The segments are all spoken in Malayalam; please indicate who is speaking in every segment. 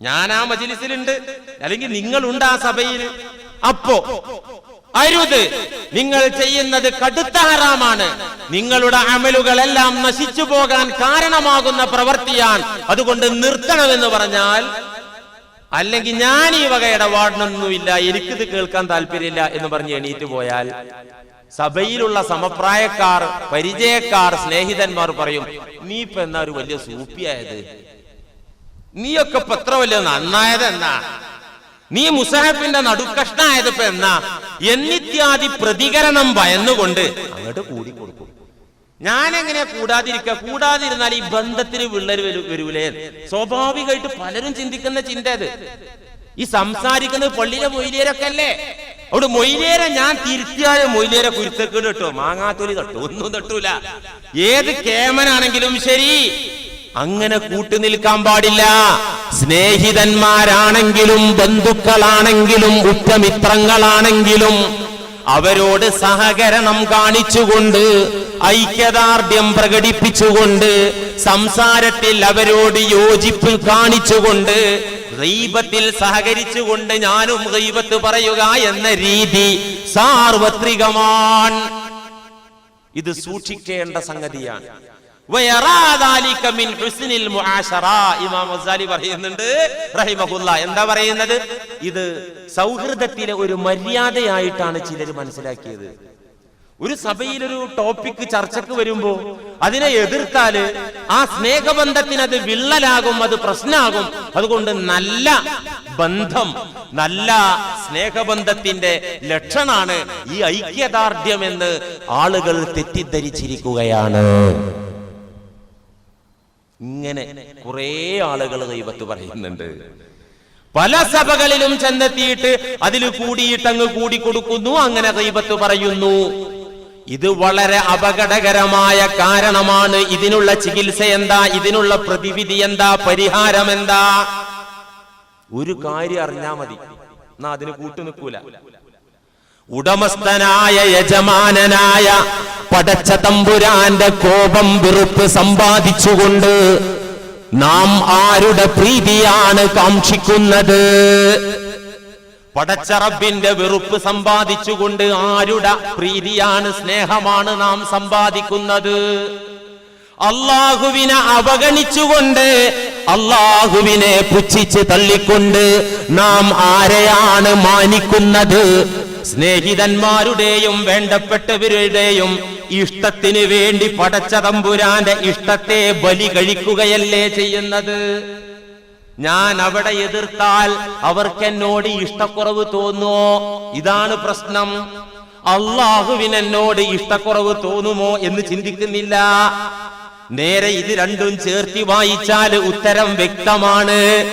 Speaker 1: ഞാൻ ആ മജിലിസിലുണ്ട്. അല്ലെങ്കിൽ നിങ്ങളുണ്ട് ആ സഭയിൽ. അപ്പോ അരുത്. നിങ്ങൾ ചെയ്യുന്നത് കടുത്ത ഹറാമാണ്. നിങ്ങളുടെ അമലുകളെല്ലാം നശിച്ചു പോകാൻ കാരണമാകുന്ന പ്രവൃത്തിയാണ്. അതുകൊണ്ട് നിർത്തണമെന്ന് പറഞ്ഞാൽ അല്ലെങ്കിൽ ഞാൻ ഈ വക ഇടപാടിനൊന്നുമില്ല എനിക്കിത് കേൾക്കാൻ താല്പര്യമില്ല എന്ന് പറഞ്ഞ് എണീറ്റ് പോയാൽ സഭയിലുള്ള സമപ്രായക്കാർ പരിചയക്കാർ സ്നേഹിതന്മാർ പറയും നീ ഇപ്പൊ എന്നാ ഒരു വലിയ സൂപ്പിയായത് നീയൊക്കെ ഇപ്പൊ എത്ര വലിയ നന്നായത് എന്നാ? നീ മുസാഹിബിന്റെ നടുക്കഷ്ണായത് ഇപ്പൊ എന്നാ? എന്നിത്യാദി പ്രതികരണം ഭയന്നുകൊണ്ട് അങ്ങോട്ട് കൂടി കൊടുക്കും ഞാൻ എങ്ങനെയാ കൂടാതിരിക്ക കൂടാതിരുന്നാൽ ഈ ബന്ധത്തിന് വിള്ളൽ വരൂ വരൂലേ? സ്വാഭാവികമായിട്ട് പലരും ചിന്തിക്കുന്ന ചിന്ത അത് ഈ സംസാരിക്കുന്നത് പള്ളിയിലെ മൊയിലേരൊക്കെ അല്ലേ? അവിടെ മൊയിലേരെ ഞാൻ തിരുത്തിയായ മൊയിലേരെ കുരുത്തക്കേട് കേട്ടോ മാങ്ങാത്തൊലി തട്ടു. ഒന്നും തട്ടൂല. ഏത് കേമനാണെങ്കിലും ശരി. അങ്ങനെ കൂട്ടുനിൽക്കാൻ പാടില്ല. സ്നേഹിതന്മാരാണെങ്കിലും ബന്ധുക്കളാണെങ്കിലും ഉറ്റമിത്രങ്ങളാണെങ്കിലും അവരോട് സഹകരണം കാണിച്ചുകൊണ്ട് ഐക്യദാർഢ്യം പ്രകടിപ്പിച്ചുകൊണ്ട് സംസാരത്തിൽ അവരോട് യോജിപ്പ് കാണിച്ചുകൊണ്ട് ദൈവത്തിൽ സഹകരിച്ചുകൊണ്ട് ഞാനും ദൈവത്ത് പറയുക എന്ന രീതി സാർവത്രികമാണ്. ഇത് സൂക്ഷിക്കേണ്ട സംഗതിയാണ്. പറയുന്നുണ്ട് എന്താ പറയുന്നത്? ഇത് സൗഹൃദത്തിലെ ഒരു മര്യാദയായിട്ടാണ് ചിലർ മനസ്സിലാക്കിയത്. ഒരു സഭയിൽ ഒരു ടോപ്പിക്ക് ചർച്ചക്ക് വരുമ്പോ അതിനെ എതിർത്താൽ ആ സ്നേഹബന്ധത്തിന് അത് വിള്ളലാകും അത് പ്രശ്നമാകും അതുകൊണ്ട് നല്ല ബന്ധം നല്ല സ്നേഹബന്ധത്തിന്റെ ലക്ഷണാണ് ഈ ഐക്യദാർഢ്യം എന്ന് ആളുകൾ തെറ്റിദ്ധരിച്ചിരിക്കുകയാണ്. ഇങ്ങനെ കുറെ ആളുകൾ ദൈവത്ത് പറയുന്നുണ്ട്. പല സഭകളിലും ചെന്നെത്തിയിട്ട് അതിൽ കൂടിയിട്ടങ്ങ് കൂടി കൊടുക്കുന്നു അങ്ങനെ ദൈവത്ത് പറയുന്നു. ഇത് വളരെ അപകടകരമായ കാരണമാണ്. ഇതിനുള്ള ചികിത്സ എന്താ? ഇതിനുള്ള പ്രതിവിധി എന്താ? പരിഹാരം എന്താ? ഒരു കാര്യം അറിഞ്ഞാ മതി. എന്നാ അതിന് കൂട്ടു നിൽക്കൂല. ഉടമസ്ഥനായ യജമാനനായ പടച്ച തമ്പുരാന്റെ കോപം വെറുപ്പ് സമ്പാദിച്ചുകൊണ്ട് നാം ആരുടെ പ്രീതിയാണ് കാക്ഷിക്കുന്നത്? പടച്ചറബിന്റെ വെറുപ്പ് സമ്പാദിച്ചുകൊണ്ട് ആരുടെ പ്രീതിയാണ് സ്നേഹമാണ് നാം സമ്പാദിക്കുന്നത്? അള്ളാഹുവിനെ അവഗണിച്ചുകൊണ്ട് അള്ളാഹുവിനെ പുച്ഛിച്ച് തള്ളിക്കൊണ്ട് നാം ആരെയാണ് മാനിക്കുന്നത്? സ്നേഹിതന്മാരുടെയും വേണ്ടപ്പെട്ടവരുടെയും ഇഷ്ടത്തിന് വേണ്ടി പടച്ച തമ്പുരാന്റെ ഇഷ്ടത്തെ ബലി കഴിക്കുകയല്ലേ ചെയ്യുന്നത്? ഞാൻ അവിടെ എതിർത്താൽ അവർക്കെന്നോട് ഇഷ്ടക്കുറവ് തോന്നുമോ? ഇതാണ് പ്രശ്നം. അള്ളാഹുവിനെന്നോട് ഇഷ്ടക്കുറവ് തോന്നുമോ എന്ന് ചിന്തിക്കുന്നില്ല. നേരെ ഇത് രണ്ടും ചേർത്തി വായിച്ചാൽ ഉത്തരം വ്യക്തമാണ്.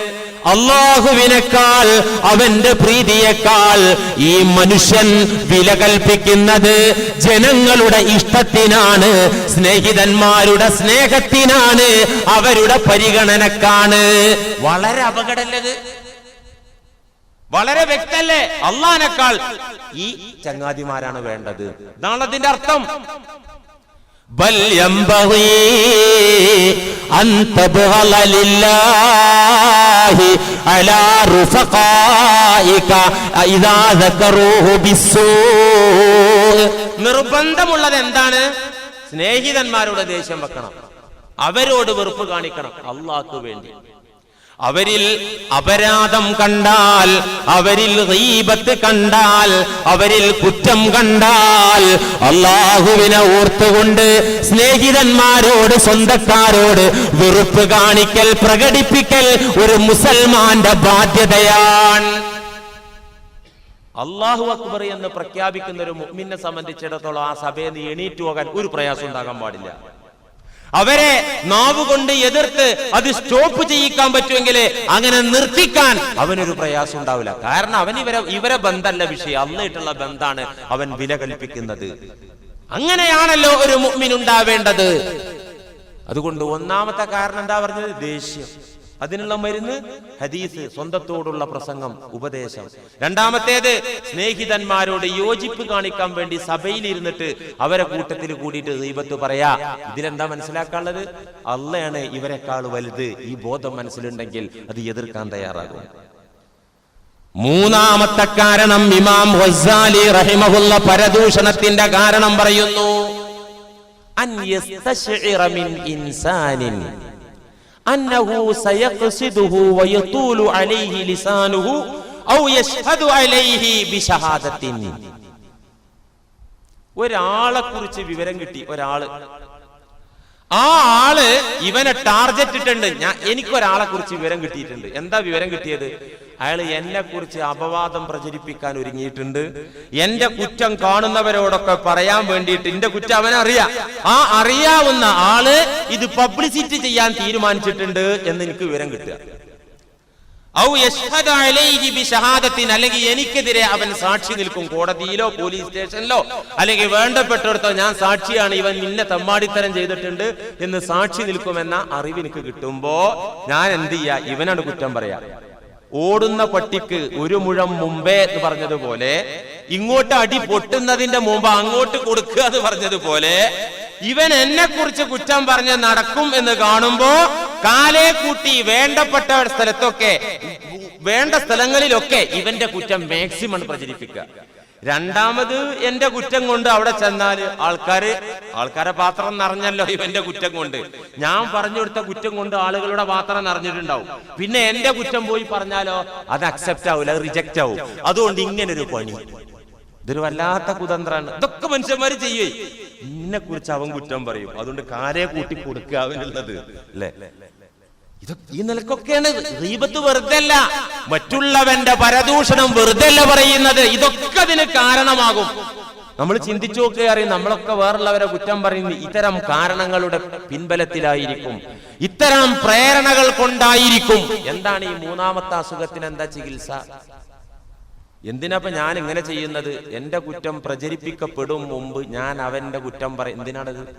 Speaker 1: അള്ളാഹുവിനേക്കാൾ അവന്റെ പ്രീതിയേക്കാൾ ഈ മനുഷ്യൻ വില കൽപ്പിക്കുന്നത് ജനങ്ങളുടെ ഇഷ്ടത്തിനാണ് സ്നേഹിതന്മാരുടെ സ്നേഹത്തിനാണ് അവരുടെ പരിഗണനക്കാണ്. വളരെ അപകടല്ലത് വളരെ വ്യക്തല്ലേ അള്ളാനേക്കാൾ ഈ ചങ്ങാതിമാരാണ് വേണ്ടത്. ഇതാണ് അതിന്റെ അർത്ഥം. بل ينبغي أن تبغل لله على رفقائك إذا ذكروه بالسوء നിർബന്ധമുള്ളത് എന്താണ് സ്നേഹിതന്മാരോട് ദേഷ്യം വെക്കണം അവരോട് വെറുപ്പ് കാണിക്കണം അള്ളാഹ്ക്ക് വേണ്ടി അവരിൽ അപരാധം കണ്ടാൽ അവരിൽ ഗീബത്ത് കണ്ടാൽ അവരിൽ കുറ്റം കണ്ടാൽ അള്ളാഹുവിനെ ഓർത്തുകൊണ്ട് സ്നേഹിതന്മാരോട് സ്വന്തക്കാരോട് വെറുപ്പ് കാണിക്കൽ പ്രകടിപ്പിക്കൽ ഒരു മുസൽമാന്റെ ബാധ്യതയാണ്. അള്ളാഹു അക്ബർ എന്ന് പ്രഖ്യാപിക്കുന്ന ഒരു മുഅ്മിനെ സംബന്ധിച്ചിടത്തോളം ആ സഭയിൽ നിന്ന് എണീറ്റ് പോകാൻ ഒരു പ്രയാസം ഉണ്ടാകാൻ പാടില്ല. അവരെ നാവുകൊണ്ട് എതിർത്ത് അത് സ്റ്റോപ്പ് ചെയ്യിക്കാൻ പറ്റുമെങ്കിൽ അങ്ങനെ നിർത്തിക്കാൻ അവനൊരു പ്രയാസം ഉണ്ടാവില്ല. കാരണം അവൻ ഇവരെ ഇവരെ ബന്ധമല്ല വിഷയം. അന്നിട്ടുള്ള ബന്ധാണ് അവൻ വില കൽപ്പിക്കുന്നത്. അങ്ങനെയാണല്ലോ ഒരു മുഅ്മിൻ ഉണ്ടാവേണ്ടത്. അതുകൊണ്ട് ഒന്നാമത്തെ കാരണം എന്താ പറഞ്ഞത്? ദേഷ്യം. അതിനുള്ള മരുന്ന്? ഹദീസ് സ്വന്തത്തോടുള്ള പ്രസംഗം ഉപദേശം. രണ്ടാമത്തേത് സ്നേഹിതന്മാരോട് യോജിപ്പ് കാണിക്കാൻ വേണ്ടി സഭയിൽ ഇരുന്നിട്ട് അവരെ കൂട്ടത്തിൽ കൂടിയിട്ട് ദൈവത്ത് പറയാ ഇതിലെന്താ മനസ്സിലാക്കാനുള്ളത്? അള്ളയാണ് ഇവരെക്കാൾ വലുത്. ഈ ബോധം മനസ്സിലുണ്ടെങ്കിൽ അത് എതിർക്കാൻ തയ്യാറാകും. മൂന്നാമത്തെ കാരണം ഇമാം ഗസാലി റഹിമഹുള്ള പരദൂഷണത്തിന്റെ കാരണം പറയുന്നു. അൻ ഇൻസാനിൻ. അന്നഹു സയഖ്സിദുഹു വയതൂലു അലൈഹി ലിസാനുഹു ഔ യശ്ഹദു അലൈഹി ബിശഹാദത്തിൻ ഒരാളെ കുറിച്ച് വിവരം കിട്ടി ഒരാൾ. ആ ആൾ ഇവനെ ടാർഗറ്റ് ഇട്ടിട്ടുണ്ട്. ഞാൻ എനിക്കൊരാളെ കുറിച്ച് വിവരം കിട്ടിയിട്ടുണ്ട്. എന്താ വിവരം കിട്ടിയത്? അയാൾ എന്നെ കുറിച്ച് അപവാദം പ്രചരിപ്പിക്കാൻ ഒരുങ്ങിയിട്ടുണ്ട്. എന്റെ കുറ്റം കാണുന്നവരോടൊക്കെ പറയാൻ വേണ്ടിയിട്ട് എന്റെ കുറ്റം അവനറിയാം ആ അറിയാവുന്ന ആൾ ഇത് പബ്ലിസിറ്റി ചെയ്യാൻ തീരുമാനിച്ചിട്ടുണ്ട് എന്ന് എനിക്ക് വിവരം കിട്ടുക. അല്ലെങ്കിൽ എനിക്കെതിരെ അവൻ സാക്ഷി നിൽക്കും. കോടതിയിലോ പോലീസ് സ്റ്റേഷനിലോ അല്ലെങ്കിൽ വേണ്ടപ്പെട്ടിടത്തോ ഞാൻ സാക്ഷിയാണ്. ഇവൻ നിന്നെ തമ്മാടിത്തരം ചെയ്തിട്ടുണ്ട് എന്ന് സാക്ഷി നിൽക്കുമെന്ന അറിവ് എനിക്ക് കിട്ടുമ്പോ ഞാൻ എന്ത് ചെയ്യാ? ഇവനാണ് കുറ്റം പറയാ. ഓടുന്ന പട്ടിക്ക് ഒരു മുഴം മുമ്പേ എന്ന് പറഞ്ഞതുപോലെ ഇങ്ങോട്ട് അടി പൊട്ടുന്നതിന്റെ മുമ്പ് അങ്ങോട്ട് കൊടുക്കുക എന്ന് പറഞ്ഞതുപോലെ ഇവൻ എന്നെ കുറിച്ച് കുറ്റം പറഞ്ഞ് നടക്കും എന്ന് കാണുമ്പോ കാലേ കൂട്ടി വേണ്ടപ്പെട്ട സ്ഥലത്തൊക്കെ വേണ്ട സ്ഥലങ്ങളിലൊക്കെ ഇവന്റെ കുറ്റം മാക്സിമം പ്രചരിപ്പിക്കുക. രണ്ടാമത് എന്റെ കുറ്റം കൊണ്ട് അവിടെ ചെന്നാൽ ആൾക്കാര് ആൾക്കാരെ പാത്രം നിറഞ്ഞല്ലോ ഇവന്റെ കുറ്റം കൊണ്ട്. ഞാൻ പറഞ്ഞു കൊടുത്ത കുറ്റം കൊണ്ട് ആളുകളുടെ പാത്രം നിറഞ്ഞിട്ടുണ്ടാവും. പിന്നെ എന്റെ കുറ്റം പോയി പറഞ്ഞാലോ അത് അക്സെപ്റ്റ് ആവില്ല റിജക്റ്റ് ആവും. അതുകൊണ്ട് ഇങ്ങനെ ഒരു പണി. ഇതൊരു വല്ലാത്ത കുതന്ത്രാണ്. ഇതൊക്കെ മനുഷ്യന്മാര് ചെയ്യേ. ഇന്നെ കുറിച്ച് അവൻ കുറ്റം പറയും. അതുകൊണ്ട് കാരെ കൂട്ടി കൊടുക്കുക അവനുള്ളത്. അല്ലേ? ഈ നിലക്കൊക്കെയാണ്. റീബത്ത് വെറുതെ അല്ല മറ്റുള്ളവന്റെ പരദൂഷണം വെറുതെ അല്ല പറയുന്നത്. ഇതൊക്കെ അതിന് കാരണമാകും. നമ്മൾ ചിന്തിച്ചു നോക്കുക അറിയും. നമ്മളൊക്കെ വേറുള്ളവരെ കുറ്റം പറയുന്നു. ഇത്തരം കാരണങ്ങളുടെ പിൻബലത്തിലായിരിക്കും. ഇത്തരം പ്രേരണകൾ കൊണ്ടായിരിക്കും. എന്താണ് ഈ മൂന്നാമത്തെ അസുഖത്തിന് എന്താ ചികിത്സ? എന്തിനാപ്പ ഞാൻ ഇങ്ങനെ ചെയ്യുന്നത്? എന്റെ കുറ്റം പ്രചരിപ്പിക്കപ്പെടും മുമ്പ് ഞാൻ അവന്റെ കുറ്റം പറയും എന്തിനാണത്?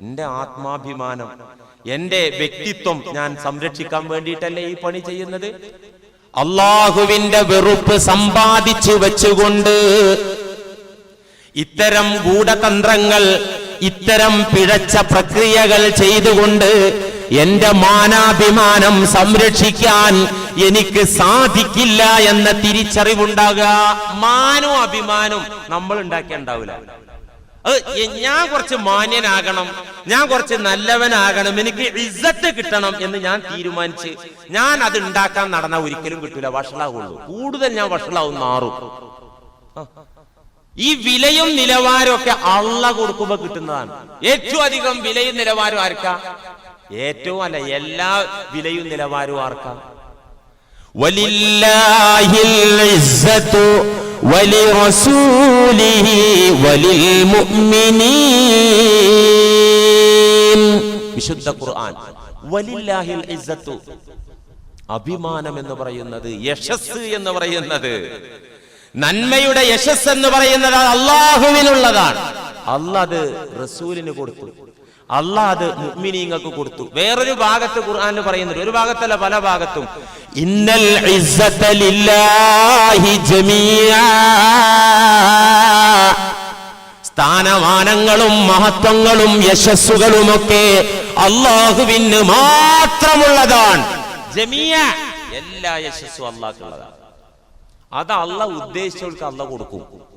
Speaker 1: എന്റെ ആത്മാഭിമാനം. എന്റെ വ്യക്തിത്വം ഞാൻ സംരക്ഷിക്കാൻ വേണ്ടിയിട്ടല്ലേ ഈ പണി ചെയ്യുന്നത്? അള്ളാഹുവിന്റെ വെറുപ്പ് സമ്പാദിച്ചു വെച്ചുകൊണ്ട് ഇത്തരം ഗൂഢതന്ത്രങ്ങൾ ഇത്തരം പിഴച്ച പ്രക്രിയകൾ ചെയ്തുകൊണ്ട് എന്റെ മാനാഭിമാനം സംരക്ഷിക്കാൻ എനിക്ക് സാധിക്കില്ല എന്ന തിരിച്ചറിവുണ്ടാകുക മാനോ അഭിമാനം നമ്മൾ ഉണ്ടാക്കിയുണ്ടാവില്ല ഞാൻ കുറച്ച് മാന്യനാകണം. ഞാൻ കുറച്ച് നല്ലവനാകണം. എനിക്ക് ഇസ്സത്ത് കിട്ടണം എന്ന് ഞാൻ തീരുമാനിച്ച് ഞാൻ അത് ഉണ്ടാക്കാൻ നടന്ന ഒരിക്കലും കിട്ടൂല. വഷളാവുള്ളൂ. കൂടുതൽ ഞാൻ വഷളാവും മാറും ഈ വിലയും നിലവാരവും ഒക്കെ അള്ള കൊടുക്കുമ്പോ കിട്ടുന്നതാണ്. ഏറ്റവും അധികം വിലയും നിലവാരവും ആർക്കാ? ഏറ്റവും അല്ല എല്ലാ വിലയും നിലവാരവും ആർക്കാ? വലില്ലാഹിൽ വിശുദ്ധ ഖുർആൻ. വലില്ലാഹിൽ ഇസ്സത്തു അഭിമാനം എന്ന് പറയുന്നത് യശസ് എന്ന് പറയുന്നത്. നന്മയുടെ യശസ് എന്ന് പറയുന്നത് അള്ളാഹുവിനുള്ളതാണ് അള്ളത് റസൂലിന് കൊടുത്തു. അള്ളാഹ് അത് മുഅ്മിനീങ്ങൾക്ക് കൊടുത്തു. വേറൊരു ഭാഗത്ത് ഖുർആനിൽ പറയുന്നുണ്ട്. ഒരു ഭാഗത്തല്ല പല ഭാഗത്തും. ഇന്നൽ സ്ഥാനമാനങ്ങളും മഹത്വങ്ങളും യശസ്സുകളും ഒക്കെ അള്ളാഹുവിന് മാത്രമുള്ളതാണ്. എല്ലാ യശസ്സും അള്ളാഹ്ക്കുള്ളതാണ്. അത് അള്ള ഉദ്ദേശിച്ചവർക്ക് അള്ള കൊടുക്കും.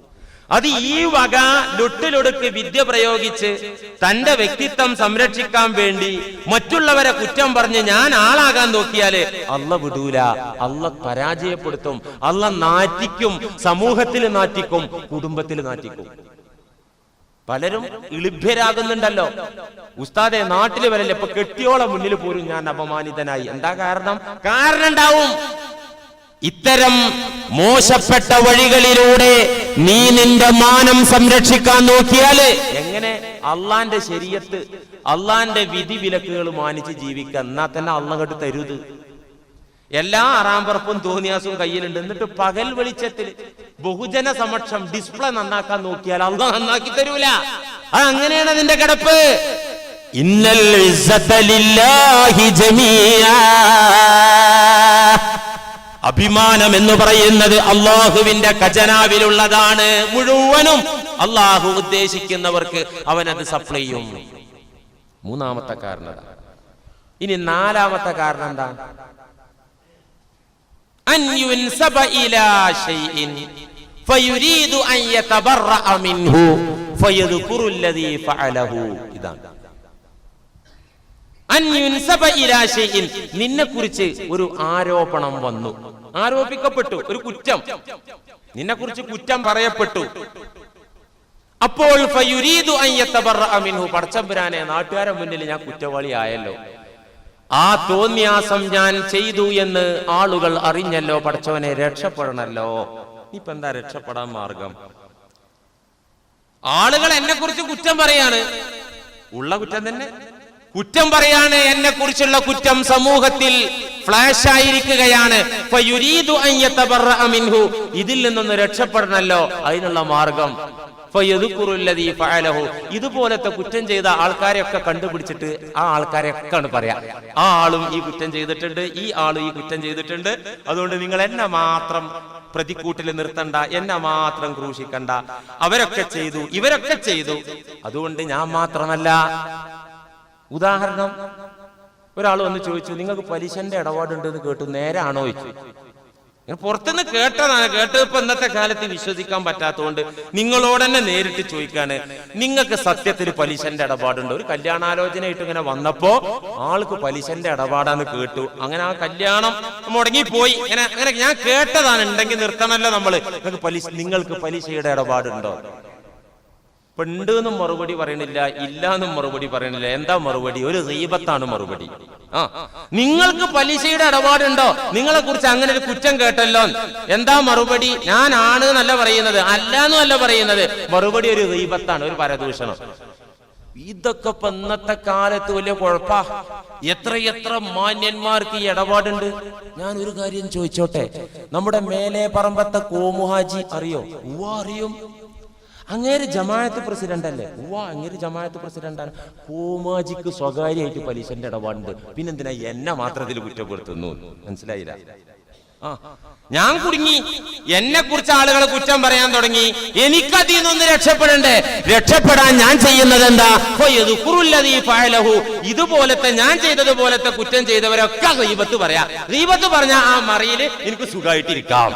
Speaker 1: അത് ഈ വക ലുട്ടിലൊടുക്ക് വിദ്യ പ്രയോഗിച്ച് തന്റെ വ്യക്തിത്വം സംരക്ഷിക്കാൻ വേണ്ടി മറ്റുള്ളവരെ കുറ്റം പറഞ്ഞ് ഞാൻ ആളാകാൻ നോക്കിയാൽ അല്ല വിടൂല അല്ല പരാജയപ്പെടുത്തും അല്ല നാറ്റിക്കും സമൂഹത്തിൽ നാറ്റിക്കും കുടുംബത്തിൽ നാറ്റിക്കും. പലരും ഇളിഭ്യരാകുന്നുണ്ടല്ലോ. ഉസ്താദെ നാട്ടിൽ വരല്ലേ ഇപ്പൊ കെട്ടിയോളം മുന്നിൽ പോലും ഞാൻ അപമാനിതനായി. എന്താ കാരണം? കാരണം ഉണ്ടാവും ഇത്തരം മോശപ്പെട്ട വഴികളിലൂടെ നീ നിന്റെ മാനം സംരക്ഷിക്കാൻ നോക്കിയാൽ. എങ്ങനെ? അള്ളാന്റെ ശരീരത്ത് അള്ളാന്റെ വിധി വിലക്കുകൾ മാനിച്ച് ജീവിക്കുക. എന്നാ തന്നെ അള്ളങ്ങട്ട് തരുത്. എല്ലാ അറാമ്പറപ്പും തോന്നിയാസും കയ്യിലുണ്ട്. എന്നിട്ട് പകൽ വെളിച്ചത്തിൽ ബഹുജന സമക്ഷം ഡിസ്പ്ലേ നന്നാക്കാൻ നോക്കിയാൽ അള്ള നന്നാക്കി തരൂല. അത് അങ്ങനെയാണ് അതിന്റെ കിടപ്പ്. ഇന്നൽ അഭിമാനം എന്ന് പറയുന്നത് അള്ളാഹുവിന്റെ ഖജനാവിലുള്ളതാണ്. മുഴുവനും അള്ളാഹു ഉദ്ദേശിക്കുന്നവർക്ക് അവനത് സപ്ലൈ ചെയ്യും. മൂന്നാമത്തെ കാരണം ഇനി നാലാമത്തെ കാരണം എന്താ? ഇതാണ്. നിന്നെ കുറിച്ച് ഒരു ആരോപണം വന്നു. ആരോപിക്കപ്പെട്ടു. ഒരു കുറ്റം. നിന്നെ കുറിച്ച് കുറ്റം പറയപ്പെട്ടു. അപ്പോൾ പടച്ചമ്പുരാനെ നാട്ടുകാരെ മുന്നിൽ ഞാൻ കുറ്റവാളി ആയല്ലോ. ആ തോന്നിയാസം ഞാൻ ചെയ്തു എന്ന് ആളുകൾ അറിഞ്ഞല്ലോ. പടച്ചവനെ രക്ഷപ്പെടണല്ലോ. ഇപ്പൊ എന്താ രക്ഷപ്പെടാൻ മാർഗം? ആളുകൾ എന്നെ കുറിച്ച് കുറ്റം പറയാണ്. ഉള്ള കുറ്റം തന്നെ. കുറ്റം പറയാണ് എന്നെ കുറിച്ചുള്ള കുറ്റം സമൂഹത്തിൽ ഫ്ലാഷ് ആയിരിക്കുകയാണ്. ഇതിൽ നിന്നൊന്ന് രക്ഷപ്പെടണല്ലോ അതിനുള്ള മാർഗം. ഇതുപോലത്തെ കുറ്റം ചെയ്ത ആൾക്കാരെയൊക്കെ കണ്ടുപിടിച്ചിട്ട് ആ ആൾക്കാരെയൊക്കെ ആണ് പറയാ. ആ ആളും ഈ കുറ്റം ചെയ്തിട്ടുണ്ട് ഈ ആളും ഈ കുറ്റം ചെയ്തിട്ടുണ്ട്. അതുകൊണ്ട് നിങ്ങൾ എന്നെ മാത്രം പ്രതിക്കൂട്ടിൽ നിർത്തണ്ട എന്നെ മാത്രം ക്രൂശിക്കണ്ട. അവരൊക്കെ ചെയ്തു ഇവരൊക്കെ ചെയ്തു. അതുകൊണ്ട് ഞാൻ മാത്രമല്ല ഉദാഹരണം ഒരാൾ വന്ന് ചോദിച്ചു നിങ്ങൾക്ക് പലിശന്റെ ഇടപാടുണ്ട് എന്ന് കേട്ടു നേരാണോ? ചോദിച്ചു. പുറത്തുനിന്ന് കേട്ടതാണ് കേട്ടത് ഇപ്പൊ ഇന്നത്തെ കാലത്ത് വിശ്വസിക്കാൻ പറ്റാത്തതുകൊണ്ട് നിങ്ങളോട് തന്നെ നേരിട്ട് ചോദിക്കാണ് നിങ്ങൾക്ക് സത്യത്തിൽ പലിശന്റെ ഇടപാടുണ്ട്? ഒരു കല്യാണാലോചനയായിട്ട് ഇങ്ങനെ വന്നപ്പോ ആൾക്ക് പലിശന്റെ ഇടപാടാന്ന് കേട്ടു. അങ്ങനെ ആ കല്യാണം മുടങ്ങിപ്പോയി. ഇങ്ങനെ അങ്ങനെ ഞാൻ കേട്ടതാണ് ഉണ്ടെങ്കിൽ നിർത്തണമല്ലോ നമ്മൾ. നിങ്ങൾക്ക് പലിശ നിങ്ങൾക്ക് പലിശയുടെ ഇടപാടുണ്ടോ? ഇപ്പൊ ഉണ്ട് എന്നും മറുപടി പറയണില്ല ഇല്ല എന്നും മറുപടി പറയണില്ല. എന്താ മറുപടി? ഒരു റീബത്താണ് മറുപടി. ആ. നിങ്ങൾക്ക് പലിശയുടെ ഇടപാടുണ്ടോ? നിങ്ങളെ കുറിച്ച് അങ്ങനെ ഒരു കുറ്റം കേട്ടല്ലോ. എന്താ മറുപടി? ഞാനാണ് എന്നല്ല പറയുന്നത്. അല്ല എന്നല്ല പറയുന്നത്. മറുപടി ഒരു റീബത്താണ് ഒരു പരദൂഷണം. ഇതൊക്കെ ഇന്നത്തെ കാലത്ത് വലിയ കുഴപ്പാ. എത്ര എത്ര മാന്യന്മാർക്ക് ഈ ഇടപാടുണ്ട്? ഞാൻ ഒരു കാര്യം ചോദിച്ചോട്ടെ. നമ്മുടെ മേലെ പറമ്പത്തെ കോമുഹാജി അറിയോ? അറിയും. അങ്ങേര് ജമാഅത്ത് പ്രസിഡന്റ് അല്ലേ? ഓ അങ്ങേര് ജമാഅത്ത് പ്രസിഡന്റാണ് കോമാജിക്ക് സ്വകാര്യമായിട്ട് പലിശന്റെ ഇടപാടുണ്ട്. പിന്നെന്തിനാ എന്നെ മാത്രത്തിൽ കുറ്റപ്പെടുത്തുന്നു? മനസ്സിലായില്ല. ആ ഞാൻ കുടുങ്ങി. എന്നെ കുറിച്ച് ആളുകൾ കുറ്റം പറയാൻ തുടങ്ങി. എനിക്കതിൽ നിന്നൊന്ന് രക്ഷപ്പെടണ്ടേ? രക്ഷപ്പെടാൻ ഞാൻ ചെയ്യുന്നത് എന്താ. ഇതുപോലത്തെ ഞാൻ ചെയ്തതുപോലത്തെ കുറ്റം ചെയ്തവരൊക്കെ റീബത്ത് പറയാ. റീബത്ത് പറഞ്ഞ ആ മറിയിൽ എനിക്ക് സുഖമായിട്ടിരിക്കാം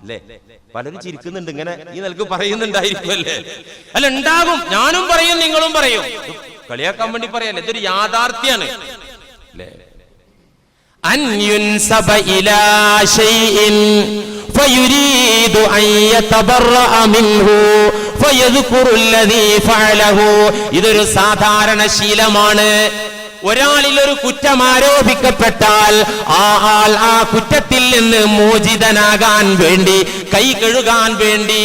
Speaker 1: അല്ലേ പലരും ചിരിക്കുന്നുണ്ട് ഇങ്ങനെ ഈ നിലക്ക് പറയുന്നുണ്ടായിരിക്കും അല്ലേ അല്ല ഉണ്ടാകും ഞാനും പറയും നിങ്ങളും പറയും കളിയാക്കാൻ വേണ്ടി പറയല്ലേ ഇതൊരു യാഥാർത്ഥ്യാണ് അല്ലേ أن ينسب إلى شيء فيريد أن يتبرأ منه فيذكر الذي فعله ഇതൊരു സാധാരണ ശീലമാണ് ഒരാളിൽ ഒരു കുറ്റം ആരോപിക്കപ്പെട്ടാൽ ആ ആൾ ആ കുറ്റത്തിൽ നിന്ന് മോചിതനാകാൻ വേണ്ടി കൈ കഴുകാൻ വേണ്ടി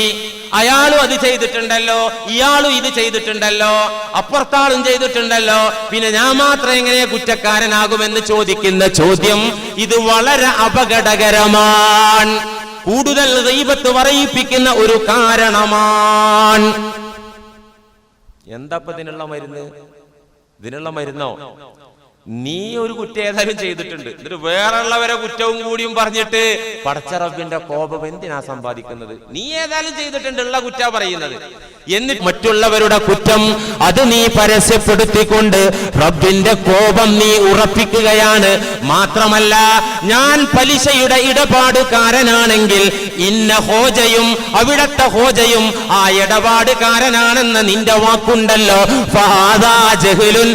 Speaker 1: അയാളും അത് ചെയ്തിട്ടുണ്ടല്ലോ ഇയാളും ഇത് ചെയ്തിട്ടുണ്ടല്ലോ അപ്പുറത്താളും ചെയ്തിട്ടുണ്ടല്ലോ. പിന്നെ ഞാൻ മാത്രം എങ്ങനെ കുറ്റക്കാരനാകുമെന്ന് ചോദിക്കുന്ന ചോദ്യം ഇത് വളരെ അപകടകരമാണ്. കൂടുതൽ ദൈവത്ത് പറയിപ്പിക്കുന്ന ഒരു കാരണമാണ്. എന്താ ഇപ്പൊ ഇതിനുള്ള മരുന്ന്? ഇതിനുള്ള മരുന്നോ? നീ ഒരു കുറ്റം ഏതായാലും ചെയ്തിട്ടുണ്ട്. എന്നിട്ട് വേറെയുള്ളവരെ കുറ്റവും കൂടിയും പറഞ്ഞിട്ട് പടച്ചറബിന്റെ കോപം എന്തിനാ സമ്പാദിക്കുന്നത്? നീ ഏതായാലും ചെയ്തിട്ടുണ്ട് ഉള്ള കുറ്റ പറയുന്നത്. എന്നിട്ട് മറ്റുള്ളവരുടെ കുറ്റം അത് നീ പരസ്യപ്പെടുത്തിക്കൊണ്ട് റബ്ബിന്റെ കോപം നീ ഉറപ്പിക്കുകയാണ്. മാത്രമല്ല ഞാൻ പലിശയുടെ ഇടപാടുകാരനാണെങ്കിൽ ഇന്ന ഹോജയും അവിടത്തെ ഹോജയും ആ ഇടപാടുകാരനാണെന്ന നിന്റെ വാക്കുണ്ടല്ലോ. ഇത് ജഹ്ലുൻ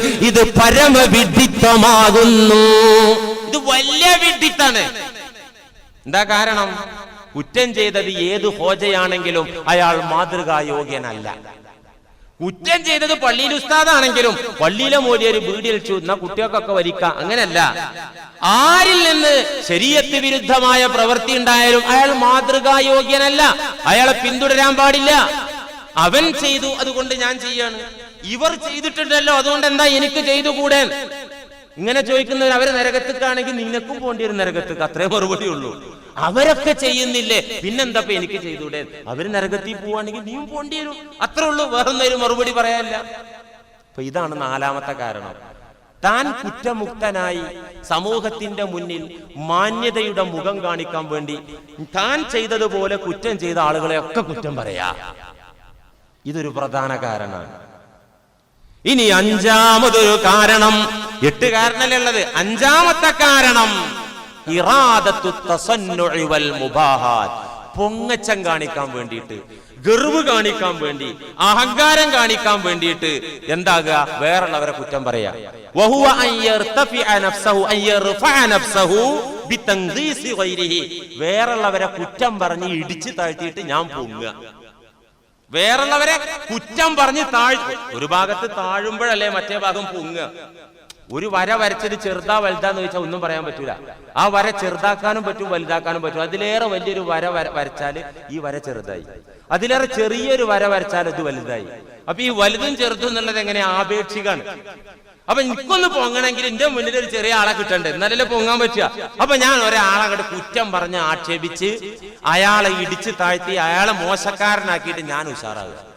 Speaker 1: ഇത് ഇത് വലിയ വിഡിത്താണ് എന്താ കാരണം? കുറ്റം ചെയ്തത് ഏത് ഹോജയാണെങ്കിലും അയാൾ മാതൃകാ യോഗ്യനല്ല കുറ്റം ചെയ്തത് പള്ളിയിൽ ഉസ്താദാണെങ്കിലും പള്ളിയിലെ മൂലിയൊരു വീടിൽ ചൂന്ന കുട്ടികൾക്കൊക്കെ വരിക്ക അങ്ങനല്ല. ആരിൽ നിന്ന് ശരീരത്ത് വിരുദ്ധമായ പ്രവൃത്തി ഉണ്ടായാലും അയാൾ മാതൃകാ യോഗ്യനല്ല അയാളെ പിന്തുടരാൻ പാടില്ല. അവൻ ചെയ്തു അതുകൊണ്ട് ഞാൻ ചെയ്യാണ്. ഇവർ ചെയ്തിട്ടുണ്ടല്ലോ അതുകൊണ്ട് എന്താ എനിക്ക് ചെയ്തുകൂടെ? ഇങ്ങനെ ചോദിക്കുന്നവർ അവരെ നരകത്തേക്കാണെങ്കിൽ നിനക്കും പോണ്ടി ഒരു നരകത്തേക്ക് അത്രേ മറുപടി ഉള്ളൂ അവരൊക്കെ ചെയ്യുന്നില്ലേ? പിന്നെന്താ എനിക്ക് ചെയ്തൂടെ? അവർ നരകത്തിൽ പോവാണെങ്കിൽ നീയും പോണ്ടി വരും. അത്രേ ഉള്ളൂ. വേറൊന്നും മറുപടി പറയാനില്ല. അപ്പൊ ഇതാണ് നാലാമത്തെ കാരണം. താൻ കുറ്റമുക്തനായി സമൂഹത്തിന്റെ മുന്നിൽ മാന്യതയുടെ മുഖം കാണിക്കാൻ വേണ്ടി താൻ ചെയ്തതുപോലെ കുറ്റം ചെയ്ത ആളുകളെ ഒക്കെ കുറ്റം പറയാ. ഇതൊരു പ്രധാന കാരണമാണ്. ഇനി അഞ്ചാമതൊരു കാരണം. എട്ട് കാരണല്ലേ ഉള്ളത്? അഞ്ചാമത്തെ കാരണം പൊങ്ങച്ചം കാണിക്കാൻ വേണ്ടിയിട്ട് ഗർവ് കാണിക്കാൻ വേണ്ടി അഹങ്കാരം കാണിക്കാൻ വേണ്ടിയിട്ട് എന്താകുക? വേറുള്ളവരെ കുറ്റം പറയാ. വേറുള്ളവരെ കുറ്റം പറഞ്ഞ് ഇടിച്ചു താഴ്ത്തിയിട്ട് ഞാൻ പൊങ്ങുക. വേറുള്ളവരെ കുറ്റം പറഞ്ഞ് താഴ് ഒരു ഭാഗത്ത് താഴുമ്പോഴല്ലേ മറ്റേ ഭാഗം പൊങ്ങുക. ഒരു വര വരച്ചിട്ട് ചെറുതാ വലുതാന്ന് ചോദിച്ചാൽ ഒന്നും പറയാൻ പറ്റൂല. ആ വര ചെറുതാക്കാനും പറ്റും വലുതാക്കാനും പറ്റും. അതിലേറെ വലിയൊരു വര വര വരച്ചാൽ ഈ വര ചെറുതായി. അതിലേറെ ചെറിയൊരു വര വരച്ചാൽ ഇത് വലുതായി. അപ്പൊ ഈ വലുതും ചെറുതും എന്നുള്ളത് എങ്ങനെ ആപേക്ഷികാണ്? അപ്പൊ എനിക്കൊന്ന് പൊങ്ങണമെങ്കിൽ എന്റെ മുന്നിൽ ഒരു ചെറിയ ആളെ കിട്ടണ്ടേ? എന്നാലല്ലേ പൊങ്ങാൻ പറ്റുക. അപ്പൊ ഞാൻ ഒരാളെ അങ്ങോട്ട് കുറ്റം പറഞ്ഞ് ആക്ഷേപിച്ച് അയാളെ ഇടിച്ച് താഴ്ത്തി അയാളെ മോശക്കാരനാക്കിയിട്ട് ഞാൻ ഉഷാറാകുക.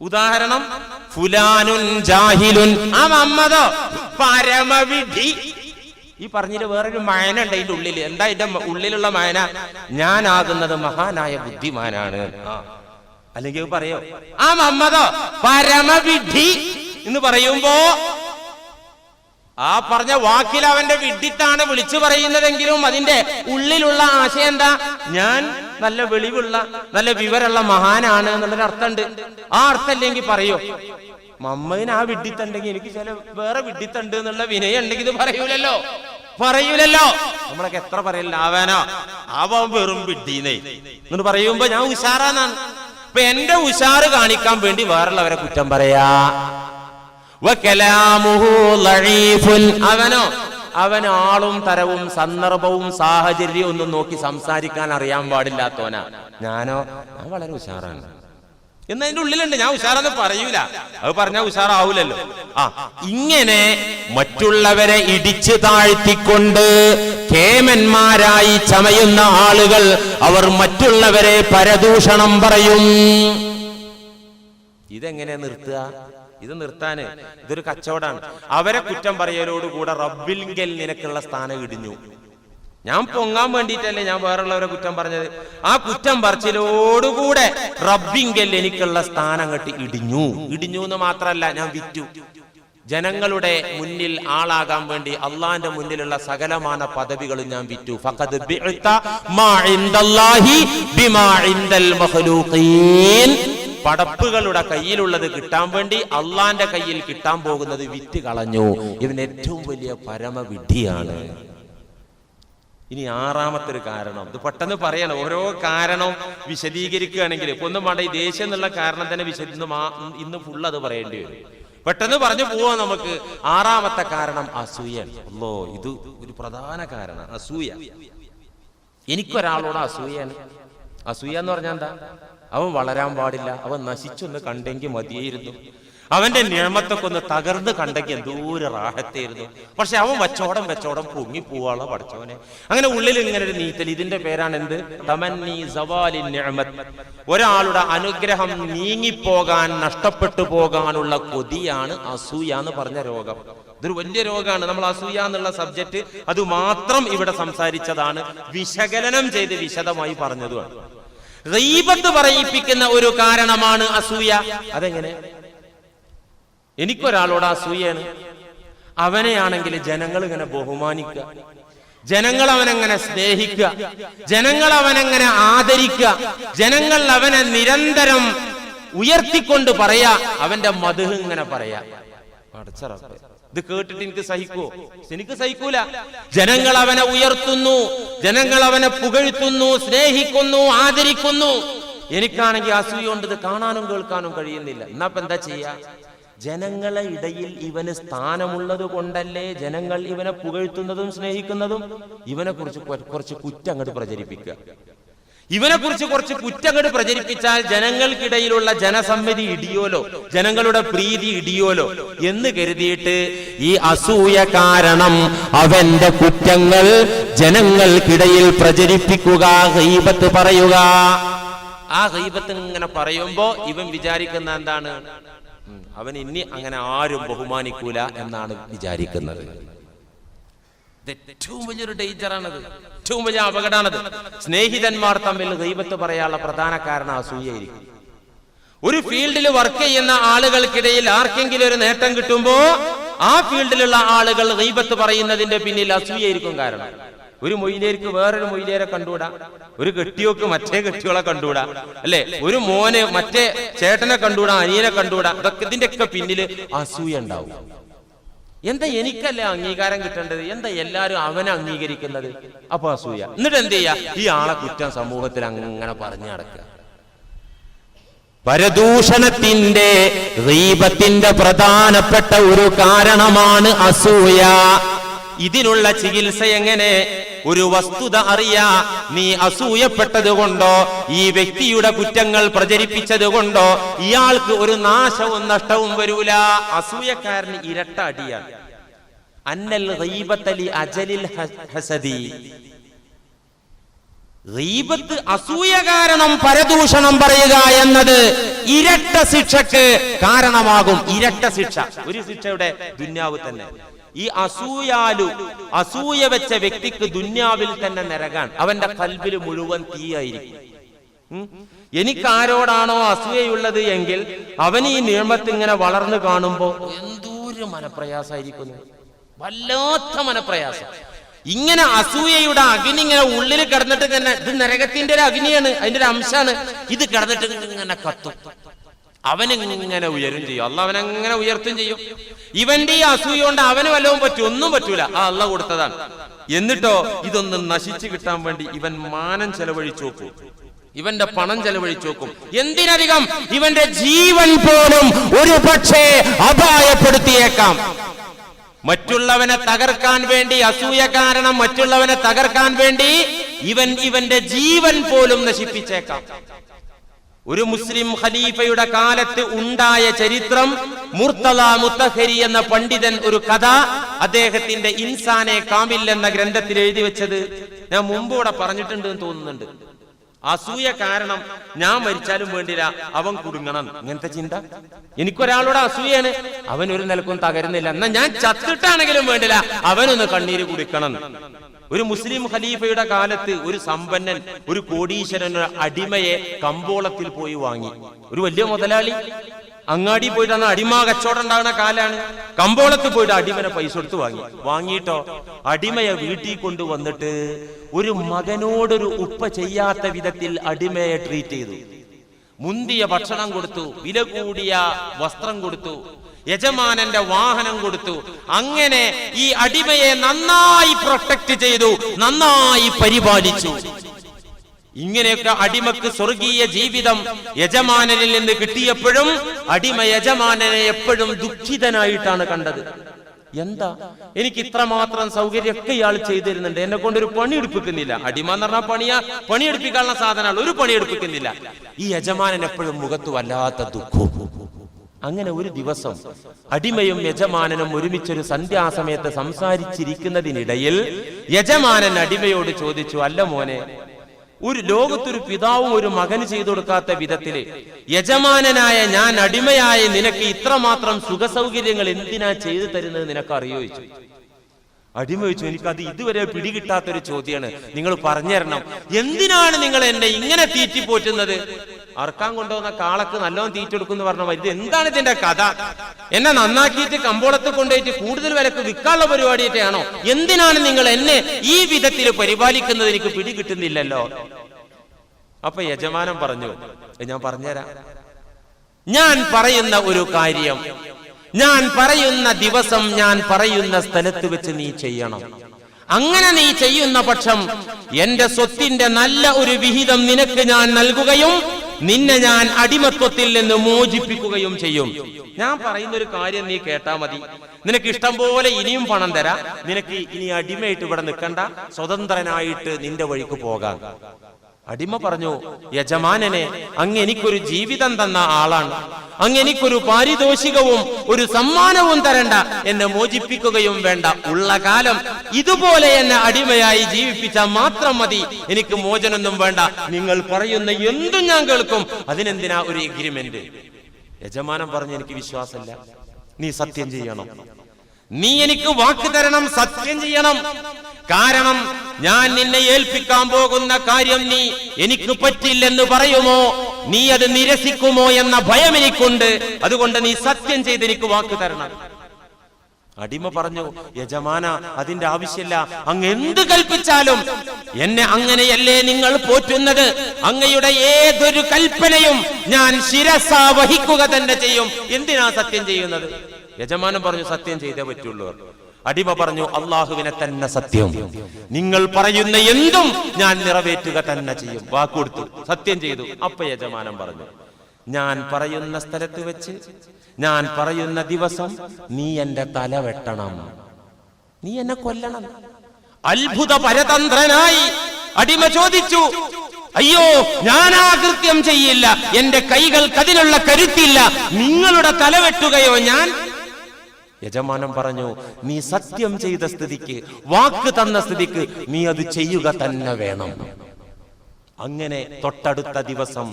Speaker 1: ഉദാഹരണം ഫുലാനുൻ ജാഹിലുൻ. ആ മമ്മതോ പരമവിധി. ഈ പറഞ്ഞിട്ട് വേറൊരു മയന ഉണ്ട് അതിന്റെ ഉള്ളിൽ എന്താ ഇതിന്റെ ഉള്ളിലുള്ള മയന? ഞാനാകുന്നത് മഹാനായ ബുദ്ധിമാനാണ്. അല്ലെങ്കിൽ പറയോ? ആ മമ്മതോ പരമവിധി എന്ന് പറയുമ്പോ ആ പറഞ്ഞ വാക്കിൽ അവന്റെ വിഡിത്താണ് വിളിച്ചു പറയുന്നതെങ്കിലും അതിന്റെ ഉള്ളിലുള്ള ആശയം എന്താ? ഞാൻ നല്ല വെളിവുള്ള നല്ല വിവരമുള്ള മഹാനാണ് എന്നുള്ളൊരു അർത്ഥമുണ്ട്. ആ അർത്ഥമില്ലെങ്കിൽ പറയോ. മമ്മതിന് ആ വിഡിത്തുണ്ടെങ്കിൽ എനിക്ക് ചില വേറെ വിഡിത്തുണ്ട് എന്നുള്ള വിനയം ഉണ്ടെങ്കിൽ ഇത് പറയൂലല്ലോ. പറയൂലല്ലോ. നമ്മളൊക്കെ എത്ര പറയില്ല ആവാനോ അവൻ വെറും വിഡ്ഡീന്നേ എന്ന് പറയുമ്പോ ഞാൻ ഉഷാറാന്നാണ്. ഇപ്പൊ എന്റെ ഉഷാറ് കാണിക്കാൻ വേണ്ടി വേറുള്ളവരെ കുറ്റം പറയാ. അവനോ അവൻ ആളും തരവും സന്ദർഭവും സാഹചര്യവും ഒന്നും നോക്കി സംസാരിക്കാൻ അറിയാൻ പാടില്ലാത്തവനാ ഞാനോ? ഞാൻ വളരെ ഉഷാറാണ്. എന്നതിന്റെ ഉള്ളിലുണ്ട്. ഞാൻ ഉഷാറെന്ന് പറയൂല. അത് പറഞ്ഞാൽ ഉഷാറാവൂലല്ലോ. ആ ഇങ്ങനെ മറ്റുള്ളവരെ ഇടിച്ചു താഴ്ത്തിക്കൊണ്ട് കേമന്മാരായി ചമയുന്ന ആളുകൾ അവർ മറ്റുള്ളവരെ പരദൂഷണം പറയും. ഇതെങ്ങനെ നിർത്തുക? ഇത് നിർത്താന്. ഇതൊരു കച്ചവടാണ്. അവരെ കുറ്റം പറയലോടുകൂടെ റബ്ബിൽങ്കൽ നിനക്കുള്ള സ്ഥാനം ഇടിഞ്ഞു. ഞാൻ പൊങ്ങാൻ വേണ്ടിയിട്ടല്ലേ ഞാൻ വേറുള്ളവരെ കുറ്റം പറഞ്ഞത്. ആ കുറ്റം പറച്ചിലോടുകൂടെ റബ്ബിങ്കൽ എനിക്കുള്ള സ്ഥാനം കെട്ടി ഇടിഞ്ഞു. ഇടിഞ്ഞു എന്ന് മാത്രമല്ല ഞാൻ വിറ്റു. ജനങ്ങളുടെ മുന്നിൽ ആളാകാൻ വേണ്ടി അള്ളാന്റെ മുന്നിലുള്ള സകലമാന പദവികളും ഞാൻ വിറ്റു. ഫഖദ് ബിഅത മാ ഇൻദല്ലാഹി ബിമാ ഇൻദൽ പടപ്പുകളുടെ കയ്യിലുള്ളത് കിട്ടാൻ വേണ്ടി അള്ളാന്റെ കയ്യിൽ കിട്ടാൻ പോകുന്നത് വിറ്റ് കളഞ്ഞു. ഇവൻ ഏറ്റവും വലിയ പരമവിഡ്ഢിയാണ് ഇനി ആറാമത്തെ ഒരു കാരണം. ഇത് പെട്ടെന്ന് പറയണം. ഓരോ കാരണവും വിശദീകരിക്കുകയാണെങ്കിൽ ഒന്നും വേണ്ട. ഈ ദേഷ്യം എന്നുള്ള കാരണം തന്നെ വിശദ ഇന്ന് ഫുൾ അത് പറയേണ്ടി വരും. പെട്ടെന്ന് പറഞ്ഞു പോവാ നമുക്ക്. ആറാമത്തെ കാരണം അസൂയ. അല്ലോ ഇത് ഒരു പ്രധാന കാരണം. അസൂയ. എനിക്കൊരാളോട് അസൂയാണ് അസൂയ എന്ന് പറഞ്ഞാൽ എന്താ? അവൻ വളരാൻ പാടില്ല. അവൻ നശിച്ചൊന്ന് കണ്ടെങ്കിൽ മതിയായിരുന്നു. അവന്റെ നിയമത്തൊക്കെ ഒന്ന് തകർന്ന് കണ്ടെങ്കിൽ എന്തോരം റാഹത്തായിരുന്നു. പക്ഷെ അവൻ വച്ചോടം വെച്ചോടം പൊങ്ങി പോവാളോ പഠിച്ചവനെ. അങ്ങനെ ഉള്ളിൽ ഇങ്ങനെ ഒരു നീറ്റൽ ഇതിന്റെ പേരാണ് എന്ത്? തമന്നി സവാലി ഒരാളുടെ അനുഗ്രഹം നീങ്ങിപ്പോകാൻ നഷ്ടപ്പെട്ടു പോകാനുള്ള കൊതിയാണ് അസൂയ എന്ന് പറഞ്ഞ രോഗം. ഇതൊരു വലിയ രോഗമാണ്. നമ്മൾ അസൂയ എന്നുള്ള സബ്ജക്ട് അത് മാത്രം ഇവിടെ സംസാരിച്ചതാണ്. വിശകലനം ചെയ്ത് വിശദമായി പറഞ്ഞതുമാണ്. റീബത്ത് പറയിപ്പിക്കുന്ന ഒരു കാരണമാണ് അസൂയ. അതെങ്ങനെ? എനിക്കൊരാളോട് അസൂയാണ് അവനെയാണെങ്കിൽ ജനങ്ങൾ ഇങ്ങനെ ബഹുമാനിക്കുക. ജനങ്ങൾ അവനെങ്ങനെ സ്നേഹിക്കുക. ജനങ്ങൾ അവനെങ്ങനെ ആദരിക്കുക. ജനങ്ങൾ അവനെ നിരന്തരം ഉയർത്തിക്കൊണ്ട് പറയാ. അവന്റെ മധു ഇങ്ങനെ പറയാ. പടച്ച റബ്ബേ. ഇത് കേട്ടിട്ട് എനിക്ക് സഹിക്കൂ എനിക്ക് സഹിക്കൂല. ജനങ്ങൾ അവനെ ഉയർത്തുന്നു ജനങ്ങൾ അവനെ പുകഴ്ത്തുന്നു സ്നേഹിക്കുന്നു ആദരിക്കുന്നു. എനിക്കാണെങ്കിൽ അസൂയുണ്ട് ഇത് കാണാനും കേൾക്കാനും കഴിയുന്നില്ല. എന്നാ ഇപ്പൊ എന്താ ചെയ്യാ? ജനങ്ങളെ ഇടയിൽ ഇവന് സ്ഥാനമുള്ളത് കൊണ്ടല്ലേ ജനങ്ങൾ ഇവനെ പുകഴ്ത്തുന്നതും സ്നേഹിക്കുന്നതും? ഇവനെ കുറിച്ച് കുറച്ച് കുറ്റം അങ്ങോട്ട് പ്രചരിപ്പിക്കുക. ഇവനെ കുറിച്ച് കുറച്ച് കുറ്റങ്ങൾ പ്രചരിപ്പിച്ചാൽ ജനങ്ങൾക്കിടയിലുള്ള ജനസമ്മതി ഇടിയോലോ ജനങ്ങളുടെ പ്രീതി ഇടിയോലോ എന്ന് കരുതിയിട്ട് ഈ അസൂയ കാരണം അവന്റെ കുറ്റങ്ങൾ ജനങ്ങൾക്കിടയിൽ പ്രചരിപ്പിക്കുക ഹൈബത്ത് പറയുക. ആ ഹൈബത്ത് ഇങ്ങനെ പറയുമ്പോ ഇവൻ വിചാരിക്കുന്ന എന്താണ്? അവൻ ഇനി അങ്ങനെ ആരും ബഹുമാനിക്കൂല എന്നാണ് വിചാരിക്കുന്നത്. ഏറ്റവും വലിയൊരു ഡേഞ്ചറാണത്. ഏറ്റവും വലിയ അപകടമാണത്. സ്നേഹിതന്മാർ തമ്മിൽ ദൈവത്ത് പറയാനുള്ള പ്രധാന കാരണം അസൂയായിരിക്കും ഒരു ഫീൽഡിൽ വർക്ക് ചെയ്യുന്ന ആളുകൾക്കിടയിൽ ആർക്കെങ്കിലും ഒരു നേട്ടം കിട്ടുമ്പോ ആ ഫീൽഡിലുള്ള ആളുകൾ ദൈവത്ത് പറയുന്നതിന്റെ പിന്നിൽ അസൂയായിരിക്കും കാരണം. ഒരു മൊയിലേർക്ക് വേറൊരു മൊയിലേരെ കണ്ടുകൂടാ? ഒരു കെട്ടിയോക്ക് മറ്റേ കെട്ടിയോളെ കണ്ടുകൂടാ? അല്ലെ? ഒരു മോനെ മറ്റേ ചേട്ടനെ കണ്ടുകൂടാ? അനിയനെ കണ്ടുകൂടാ? ഇതൊക്കെ ഇതിന്റെയൊക്കെ പിന്നിൽ അസൂയ ഉണ്ടാവും. എന്താ എനിക്കല്ലേ അംഗീകാരം കിട്ടേണ്ടത്? എന്താ എല്ലാരും അവനെ അംഗീകരിക്കുന്നത്? അപ്പൊ അസൂയ. എന്നിട്ട് എന്ത് ചെയ്യാ? ഈ ആളെ കുറ്റം സമൂഹത്തിൽ അങ്ങനെ പറഞ്ഞു നടക്കുക. പരദൂഷണത്തിന്റെ ദീപത്തിന്റെ പ്രധാനപ്പെട്ട ഒരു കാരണമാണ് അസൂയ. ഇതിനുള്ള ചികിത്സ എങ്ങനെ? ഒരു വസ്തുത അറിയാ. നീ അസൂയപ്പെട്ടത് കൊണ്ടോ ഈ വ്യക്തിയുടെ കുറ്റങ്ങൾ പ്രചരിപ്പിച്ചത് കൊണ്ടോ ഇയാൾക്ക് ഒരു നാശവും നഷ്ടവും വരൂല. അസൂയക്കാരന് ഇരട്ട അടിയാണ്. അന്നൽ റീബത്തലി അജലിൽ ഹസദി. റീബത്ത് അസൂയ കാരണം പരദൂഷണം പറയുക എന്നത് ഇരട്ട ശിക്ഷക്ക് കാരണമാകും. ഇരട്ട ശിക്ഷ. ഒരു ശിക്ഷയുടെ ദുന്യാവ് തന്നെ. ഈ അസൂയാലു അസൂയ വെച്ച വ്യക്തിക്ക് ദുന്യാവിൽ തന്നെ നിരകാൻ അവന്റെ കൽബിൽ മുഴുവൻ തീയായിരിക്കും. എനിക്ക് ആരോടാണോ എങ്കിൽ അവൻ ഈ നിയമത്ത് ഇങ്ങനെ വളർന്നു കാണുമ്പോ എന്തൊരു മനപ്രയാസമായിരിക്കുന്നു വല്ലാത്ത മനപ്രയാസം. ഇങ്ങനെ അസൂയയുടെ അഗ്നി ഇങ്ങനെ ഉള്ളിൽ കിടന്നിട്ട് തന്നെ ഇത് നരകത്തിന്റെ ഒരു അഗ്നിയാണ് അതിന്റെ ഒരു അംശമാണ്. ഇത് കിടന്നിട്ട് ഇങ്ങനെ കത്തും. അവനിങ്ങനെ ഉയരും ചെയ്യും? അല്ല അവനങ്ങനെ ഉയർത്തും ചെയ്യും? ഇവന്റെ ഈ അസൂയ കൊണ്ട് അവന് വല്ലതും പറ്റും ഒന്നും പറ്റൂല. ആ അല്ല കൊടുത്തതാണ്. എന്നിട്ടോ ഇതൊന്ന് നശിച്ചു കിട്ടാൻ വേണ്ടി ഇവൻ മാനം ചെലവഴിച്ചു നോക്കൂ. ഇവന്റെ പണം ചെലവഴിച്ചു നോക്കും. എന്തിനധികം ഇവന്റെ ജീവൻ പോലും ഒരു പക്ഷേ അപായപ്പെടുത്തിയേക്കാം. മറ്റുള്ളവനെ തകർക്കാൻ വേണ്ടി അസൂയ കാരണം മറ്റുള്ളവനെ തകർക്കാൻ വേണ്ടി ഇവൻ ഇവന്റെ ജീവൻ പോലും നശിപ്പിച്ചേക്കാം. ഒരു മുസ്ലിം ഖലീഫയുടെ കാലത്ത് ഉണ്ടായ ചരിത്രം മുർത്തല മുത്തഹരി എന്ന പണ്ഡിതൻ ഒരു കഥ അദ്ദേഹത്തിന്റെ ഇൻസാനെ കാമിൽ എന്ന ഗ്രന്ഥത്തിൽ എഴുതി വെച്ചത്. ഞാൻ മുമ്പൂടെ പറഞ്ഞിട്ടുണ്ട് എന്ന് തോന്നുന്നുണ്ട്. അസൂയ കാരണം ഞാൻ മരിച്ചാലും വേണ്ടില്ല അവൻ കുടുങ്ങണം. ഇങ്ങനത്തെ ചിന്ത? എനിക്കൊരാളോട് അസൂയാണ് അവൻ ഒരു നിലക്കും തകരുന്നില്ല. എന്നാ ഞാൻ ചത്തിട്ടാണെങ്കിലും വേണ്ടില്ല അവനൊന്ന് കണ്ണീര് കുടിക്കണം. ഒരു മുസ്ലിം ഖലീഫയുടെ കാലത്ത് ഒരു സമ്പന്നൻ ഒരു കോടീശ്വരൻ അടിമയെ കമ്പോളത്തിൽ പോയി വാങ്ങി. ഒരു വലിയ മുതലാളി. അങ്ങാടി പോയിട്ട് അന്ന് അടിമ കച്ചവടം ഉണ്ടാകുന്ന കാലാണ്. കമ്പോളത്ത് പോയിട്ട് അടിമനെ പൈസ കൊടുത്ത് വാങ്ങി. വാങ്ങിയിട്ടോ? അടിമയെ വീട്ടിൽ കൊണ്ടുവന്നിട്ട് ഒരു മകനോടൊരു ഉപ്പ ചെയ്യാത്ത വിധത്തിൽ അടിമയെ ട്രീറ്റ് ചെയ്തു. മുന്തിയ ഭക്ഷണം കൊടുത്തു. വില കൂടിയ വസ്ത്രം കൊടുത്തു. യജമാനന്റെ വാഹനം കൊടുത്തു. അങ്ങനെ ഈ അടിമയെ നന്നായി പ്രൊട്ടക്ട് ചെയ്തു നന്നായി പരിപാലിച്ചു. ഇങ്ങനെയൊക്കെ അടിമക്ക് സ്വർഗീയ ജീവിതം യജമാനനിൽ നിന്ന് കിട്ടിയപ്പോഴും അടിമ യജമാനനെ എപ്പോഴും ദുഃഖിതനായിട്ടാണ് കണ്ടത്. എന്താ? എനിക്ക് ഇത്രമാത്രം സൗകര്യമൊക്കെ ഇയാൾ ചെയ്തു തരുന്നുണ്ട് എന്നെ കൊണ്ട് ഒരു പണി എടുപ്പിക്കുന്നില്ല. അടിമ എന്ന് പറഞ്ഞാൽ പണിയാ. പണിയെടുപ്പിക്കാനുള്ള സാധനമാണ്. ഒരു പണി എടുപ്പിക്കുന്നില്ല ഈ യജമാനൻ എപ്പോഴും മുഖത്ത് വല്ലാത്ത ദുഃഖവും. അങ്ങനെ ഒരു ദിവസം അടിമയും യജമാനനും ഒരുമിച്ചൊരു സന്ധ്യാസമയത്ത് സംസാരിച്ചിരിക്കുന്നതിനിടയിൽ യജമാനൻ അടിമയോട് ചോദിച്ചു അല്ല മോനെ ഒരു ലോകത്തൊരു പിതാവും ഒരു മകന് ചെയ്തു കൊടുക്കാത്ത വിധത്തിൽ യജമാനനായ ഞാൻ അടിമയായ നിനക്ക് ഇത്രമാത്രം സുഖസൗകര്യങ്ങൾ എന്തിനാ ചെയ്തു തരുന്നത് നിനക്ക് അറിയോ ചോദിച്ചു. അടിമ ചോദിച്ചു എനിക്കത് ഇതുവരെ പിടികിട്ടാത്തൊരു ചോദ്യമാണ്. നിങ്ങൾ പറഞ്ഞു തരണം എന്തിനാണ് നിങ്ങൾ എന്നെ ഇങ്ങനെ തീറ്റിപ്പോറ്റുന്നത്? പോറ്റുന്നത് അറക്കാൻ കൊണ്ടുവന്ന കാളക്ക് നല്ലോണം തീറ്റെടുക്കും എന്ന് പറഞ്ഞ ഇത് എന്താണ് ഇതിന്റെ കഥ? എന്നെ നന്നാക്കിയിട്ട് കമ്പോളത്ത് കൊണ്ടുപോയിട്ട് കൂടുതൽ വിലക്ക് വിൽക്കാനുള്ള പരിപാടിയിട്ടാണോ എന്തിനാണ് നിങ്ങൾ എന്നെ ഈ വിധത്തിൽ പരിപാലിക്കുന്നത്? എനിക്ക് പിടികിട്ടുന്നില്ലല്ലോ. അപ്പൊ യജമാനം പറഞ്ഞു ഞാൻ പറഞ്ഞുതരാം. ഞാൻ പറയുന്ന ഒരു കാര്യം ഞാൻ പറയുന്ന ദിവസം ഞാൻ പറയുന്ന സ്ഥലത്ത് വെച്ച് നീ ചെയ്യണം. അങ്ങനെ നീ ചെയ്യുന്ന പക്ഷം എന്റെ സ്വത്തിന്റെ നല്ല ഒരു വിഹിതം നിനക്ക് ഞാൻ നൽകുകയും നിന്നെ ഞാൻ അടിമത്വത്തിൽ നിന്ന് മോചിപ്പിക്കുകയും ചെയ്യും. ഞാൻ പറയുന്ന ഒരു കാര്യം നീ കേട്ടാ മതി. നിനക്ക് ഇഷ്ടം പോലെ ഇനിയും പണം തരാം. നിനക്ക് ഇനി അടിമയായിട്ട് ഇവിടെ നിൽക്കണ്ട. സ്വതന്ത്രനായിട്ട് നിന്റെ വഴിക്ക് പോകാം. അടിമ പറഞ്ഞു യജമാനനെ അങ്ങ് എനിക്കൊരു ജീവിതം തന്ന ആളാണ്. അങ്ങ് എനിക്കൊരു പാരിതോഷികവും ഒരു സമ്മാനവും തരണ്ട. എന്നെ മോചിപ്പിക്കുകയും വേണ്ട. ഉള്ള കാലം ഇതുപോലെ എന്നെ അടിമയായി ജീവിപ്പിച്ചാൽ മാത്രം മതി. എനിക്ക് മോചനൊന്നും വേണ്ട. നിങ്ങൾ പറയുന്ന എന്തും ഞാൻ കേൾക്കും. അതിനെന്തിനാ ഒരു എഗ്രിമെന്റ് യജമാനം പറഞ്ഞു എനിക്ക് വിശ്വാസമില്ല. നീ സത്യം ചെയ്യണം. നീ എനിക്ക് വാക്ക് തരണം സത്യം ചെയ്യണം. കാരണം ഞാൻ നിന്നെ ഏൽപ്പിക്കാൻ പോകുന്ന കാര്യം നീ എനിക്ക് പറ്റില്ലെന്ന് പറയുമോ? നീ അത് നിരസിക്കുമോ എന്ന ഭയം എനിക്കുണ്ട്. അതുകൊണ്ട് നീ സത്യം ചെയ്ത് എനിക്ക് വാക്ക് തരണം. അടിമ പറഞ്ഞു യജമാന അതിന്റെ ആവശ്യമില്ല. അങ്ങ് എന്ത് കൽപ്പിച്ചാലും എന്നെ അങ്ങനെയല്ലേ നിങ്ങൾ പോറ്റുന്നത്? അങ്ങയുടെ ഏതൊരു കൽപ്പനയും ഞാൻ ശിരസ വഹിക്കുക തന്നെ ചെയ്യും. എന്തിനാ സത്യം ചെയ്യുന്നത്? യജമാനൻ പറഞ്ഞു സത്യം ചെയ്തേ പറ്റുള്ളൂ അടിമ പറഞ്ഞു അള്ളാഹുവിനെ തന്നെ സത്യം. നിങ്ങൾ പറയുന്ന എന്തും ഞാൻ നിറവേറ്റുക തന്നെ ചെയ്യും. വാക്കുകൊടുത്തു സത്യം ചെയ്തു. അപ്പ യജമാനൻ പറഞ്ഞു ഞാൻ പറയുന്ന സ്ഥലത്ത് വെച്ച് ഞാൻ പറയുന്ന ദിവസം നീ എന്റെ തല വെട്ടണം. നീ എന്നെ കൊല്ലണം. അത്ഭുത പരതന്ത്രനായി അടിമ ചോദിച്ചു അയ്യോ ഞാൻ ആ കൃത്യം ചെയ്യില്ല. എന്റെ കൈകൾക്ക് അതിനുള്ള കരുത്തില്ല. നിങ്ങളുടെ തല വെട്ടുകയോ ഞാൻ യജമാനൻ പറഞ്ഞു നീ സത്യം ചെയ്ത സ്ഥിതിക്ക് വാക്ക് തന്ന സ്ഥിതിക്ക് നീ അത് ചെയ്യുക തന്നെ വേണം. അങ്ങനെ തൊട്ടടുത്ത ദിവസം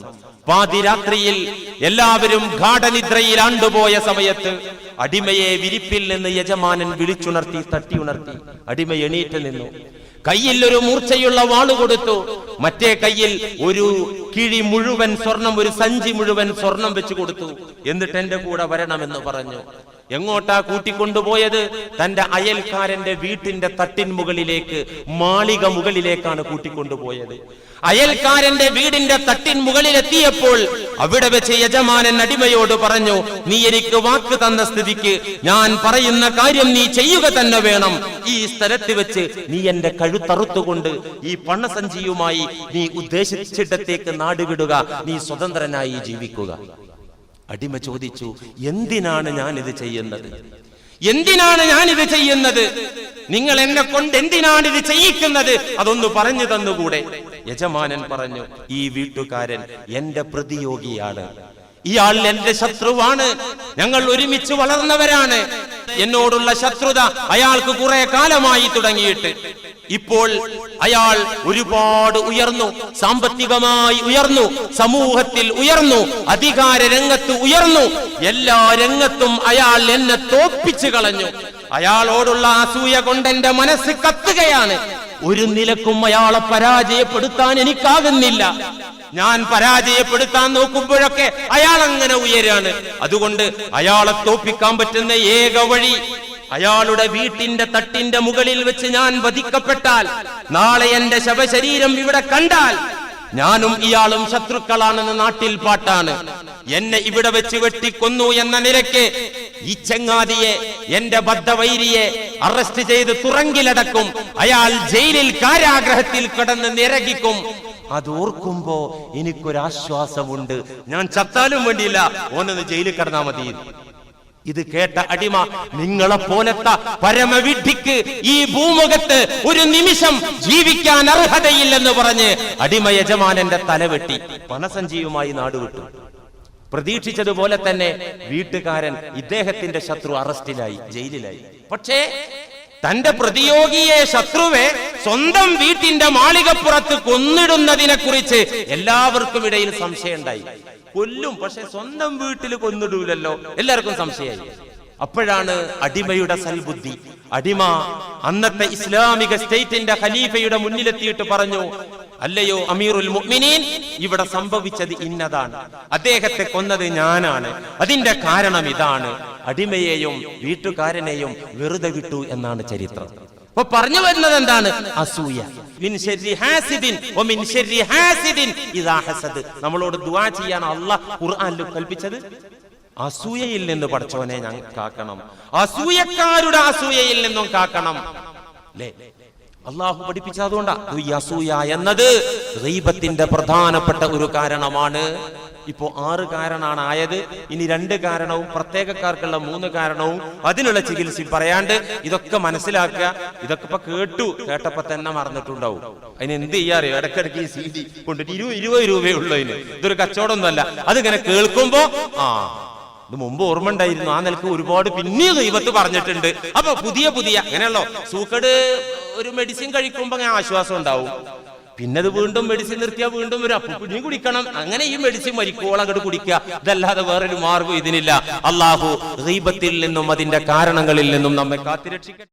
Speaker 1: പാതിരാത്രിയിൽ എല്ലാവരും ഗാഠനിദ്രയിൽ ആണ്ടുപോയ സമയത്ത് അടിമയെ വിരിപ്പിൽ നിന്ന് യജമാനൻ വിളിച്ചുണർത്തി തട്ടി ഉണർത്തി അടിമ എണീറ്റ് നിന്നു. കയ്യിൽ ഒരു മൂർച്ചയുള്ള വാൾ കൊടുത്തു. മറ്റേ കയ്യിൽ ഒരു കിഴി മുഴുവൻ സ്വർണം ഒരു സഞ്ചി മുഴുവൻ സ്വർണം വെച്ചു കൊടുത്തു. എന്നിട്ട് എന്റെ കൂടെ വരണമെന്ന് പറഞ്ഞു. എങ്ങോട്ടാ കൂട്ടിക്കൊണ്ടുപോയത്? തന്റെ അയൽക്കാരന്റെ വീട്ടിന്റെ തട്ടിൻ മുകളിലേക്ക് മാളിക മുകളിലേക്കാണ് കൂട്ടിക്കൊണ്ടുപോയത്. അയൽക്കാരന്റെ വീടിന്റെ തട്ടിൻ മുകളിൽ എത്തിയപ്പോൾ അവിടെ വെച്ച് യജമാനൻ അടിമയോട് പറഞ്ഞു നീ എനിക്ക് വാക്ക് തന്ന സ്ഥിതിക്ക് ഞാൻ പറയുന്ന കാര്യം നീ ചെയ്യുക തന്നെ വേണം. ഈ സ്ഥലത്ത് വെച്ച് നീ എന്റെ കഴുത്തറുത്തുകൊണ്ട് ഈ പണസഞ്ചിയുമായി നീ ഉദ്ദേശിച്ചിടത്തേക്ക് നാടുവിടുക. നീ സ്വതന്ത്രനായി ജീവിക്കുക. അടിമ ചോദിച്ചു എന്തിനാണ് ഞാൻ ഇത് ചെയ്യുന്നത്? എന്തിനാണ് ഞാൻ ഇത് ചെയ്യുന്നത്? നിങ്ങൾ എന്നെ കൊണ്ട് എന്തിനാണ് ഇത് ചെയ്യിക്കുന്നത്? അതൊന്ന് പറഞ്ഞു തന്നുകൂടെ? യജമാനൻ പറഞ്ഞു ഈ വീട്ടുകാരൻ എന്റെ പ്രതിയോഗിയാണ്. ഇയാൾ എന്റെ ശത്രുവാണ്. ഞങ്ങൾ ഒരുമിച്ച് വളർന്നവരാണ്. എന്നോടുള്ള ശത്രുത അയാൾക്ക് കുറെ കാലമായി തുടങ്ങിയിട്ട്. ഇപ്പോൾ അയാൾ ഒരുപാട് ഉയർന്നു സാമ്പത്തികമായി ഉയർന്നു സമൂഹത്തിൽ ഉയർന്നു അധികാര രംഗത്ത് ഉയർന്നു. എല്ലാ രംഗത്തും അയാൾ എന്നെ തോപ്പിച്ചു കളഞ്ഞു. അയാളോടുള്ള അസൂയ കൊണ്ട് എന്റെ മനസ്സ് കത്തുകയാണ്. ഒരു നിലക്കും അയാളെ പരാജയപ്പെടുത്താൻ എനിക്കാകുന്നില്ല. ഞാൻ പരാജയപ്പെടുത്താൻ നോക്കുമ്പോഴൊക്കെ അയാൾ അങ്ങനെ ഉയരാണ്. അതുകൊണ്ട് അയാളെ തോപ്പിക്കാൻ പറ്റുന്ന ഏക വഴി അയാളുടെ വീട്ടിന്റെ തട്ടിന്റെ മുകളിൽ വെച്ച് ഞാൻ വധിക്കപ്പെട്ടാൽ നാളെ എന്റെ ശവശരീരം ഇവിടെ കണ്ടാൽ ഞാനും ഇയാളും ശത്രുക്കളാണെന്ന് നാട്ടിൽ പാട്ടാണ്. എന്നെ ഇവിടെ വെച്ച് വെട്ടിക്കൊന്നു എന്ന നിലയ്ക്ക് ഈ ചെങ്ങാതിയെ എന്റെ ബദ്ധവൈരിയെ അറസ്റ്റ് ചെയ്ത് തുറങ്കിലടക്കും. അയാൾ ജയിലിൽ കാരാഗ്രഹത്തിൽ കിടന്ന് നിരകിക്കും. അത് ഓർക്കുമ്പോ എനിക്കൊരാശ്വാസമുണ്ട്. ഞാൻ ചത്താലും വേണ്ടിയില്ല. ഓനൊന്ന് ജയിലിൽ കിടന്നാ മതി. ഇത് കേട്ട അടിമ നിങ്ങളെ പോലത്തെ പരമവിഡ്ഢിക്ക് ഈ ഭൂമുഖത്ത് ഒരു നിമിഷം ജീവിക്കാൻ അർഹതയില്ലെന്ന് പറഞ്ഞ് അടിമ യജമാനന്റെ തലവെട്ടി പണസഞ്ചിയുമായി നാടുവിട്ടു പ്രതീക്ഷിച്ചതുപോലെ തന്നെ വീട്ടുകാരൻ ഇദ്ദേഹത്തിന്റെ ശത്രു അറസ്റ്റിലായി ജയിലിലായി. പക്ഷേ തന്റെ പ്രതിയോഗിയെ ശത്രുവെ സ്വന്തം വീട്ടിന്റെ മാളികപ്പുറത്ത് കൊന്നിടുന്നതിനെ കുറിച്ച് എല്ലാവർക്കും ഇടയിൽ സംശയമുണ്ടായി. കൊല്ലും പക്ഷെ സ്വന്തം വീട്ടിൽ കൊന്നിടൂലല്ലോ. എല്ലാവർക്കും സംശയമായി. അപ്പോഴാണ് അടിമയുടെ സൽബുദ്ധി. അടിമ അന്നത്തെ ഇസ്ലാമിക സ്റ്റേറ്റിന്റെ ഖലീഫയുടെ മുന്നിലെത്തിയിട്ട് പറഞ്ഞു അല്ലയോ അമീറുൽ മുഅ്മിനീൻ ഇവിടെ സംഭവിച്ചത് ഇന്നതാണ്. അദ്ദേഹത്തെ കൊന്നത് ഞാനാണ്. അതിന്റെ കാരണം ഇതാണ്. അടിമയെയും വീട്ടുകാരനെയും വെറുതെ വിട്ടു എന്നാണ് ചരിത്രം. അപ്പൊ പറഞ്ഞു വരുന്നത് എന്താണ്? അസൂയ. നമ്മളോട് ദുവാ ചെയ്യാൻ അല്ല ഖുർആാനിൽ കൽപ്പിച്ചത്? അസൂയയിൽ നിന്ന് പഠിച്ചവനെ ഞാൻ കാക്കണം. അസൂയക്കാരുടെ അസൂയയിൽ നിന്നും കാക്കണം. അല്ലേ അള്ളാഹു പഠിപ്പിച്ചത് അതുകൊണ്ടാ. ഈ അസൂയ എന്നത് റീബത്തിന്റെ പ്രധാനപ്പെട്ട ഒരു കാരണമാണ്. ഇപ്പോ ആറ് കാരണമാണ് ആയത്. ഇനി രണ്ട് കാരണവും പ്രത്യേകക്കാർക്കുള്ള മൂന്ന് കാരണവും അതിനുള്ള ചികിത്സ പറയാണ്ട് ഇതൊക്കെ മനസ്സിലാക്കുക. ഇതൊക്കെ ഇപ്പൊ കേട്ടു. കേട്ടപ്പോ തന്നെ മറന്നിട്ടുണ്ടാവും. അതിന് എന്ത് ചെയ്യാറിയോ? ഇടക്കിടക്ക് ഈ സി ഡി കൊണ്ടിട്ട് ഇരുപത് ഇരുപത് രൂപയേ ഉള്ളൂ അതിന്. ഇതൊരു കച്ചവടമൊന്നുമല്ല. അതിങ്ങനെ കേൾക്കുമ്പോ ആ ഇത് മുമ്പ് ഓർമ്മ ഉണ്ടായിരുന്നു ആ നിലയ്ക്ക് ഒരുപാട് പിന്നെയും ദൈവത്ത് പറഞ്ഞിട്ടുണ്ട്. അപ്പൊ പുതിയ പുതിയ അങ്ങനെയല്ലോ. സൂക്കട് ഒരു മെഡിസിൻ കഴിക്കുമ്പോ അങ്ങനെ ആശ്വാസം ഉണ്ടാവും. പിന്നെ അത് വീണ്ടും മെഡിസിൻ നിർത്തിയാൽ വീണ്ടും വരും. അപ്പൊ കുഞ്ഞു കുടിക്കണം. അങ്ങനെ ഈ മെഡിസിൻ മരിക്കോളം അങ്ങോട്ട് കുടിക്കുക. ഇതല്ലാതെ വേറൊരു മാർഗം ഇതിനില്ല. അള്ളാഹു ദീപത്തിൽ നിന്നും അതിന്റെ കാരണങ്ങളിൽ നിന്നും നമ്മെ കാത്തിരക്ഷിക്കട്ടെ.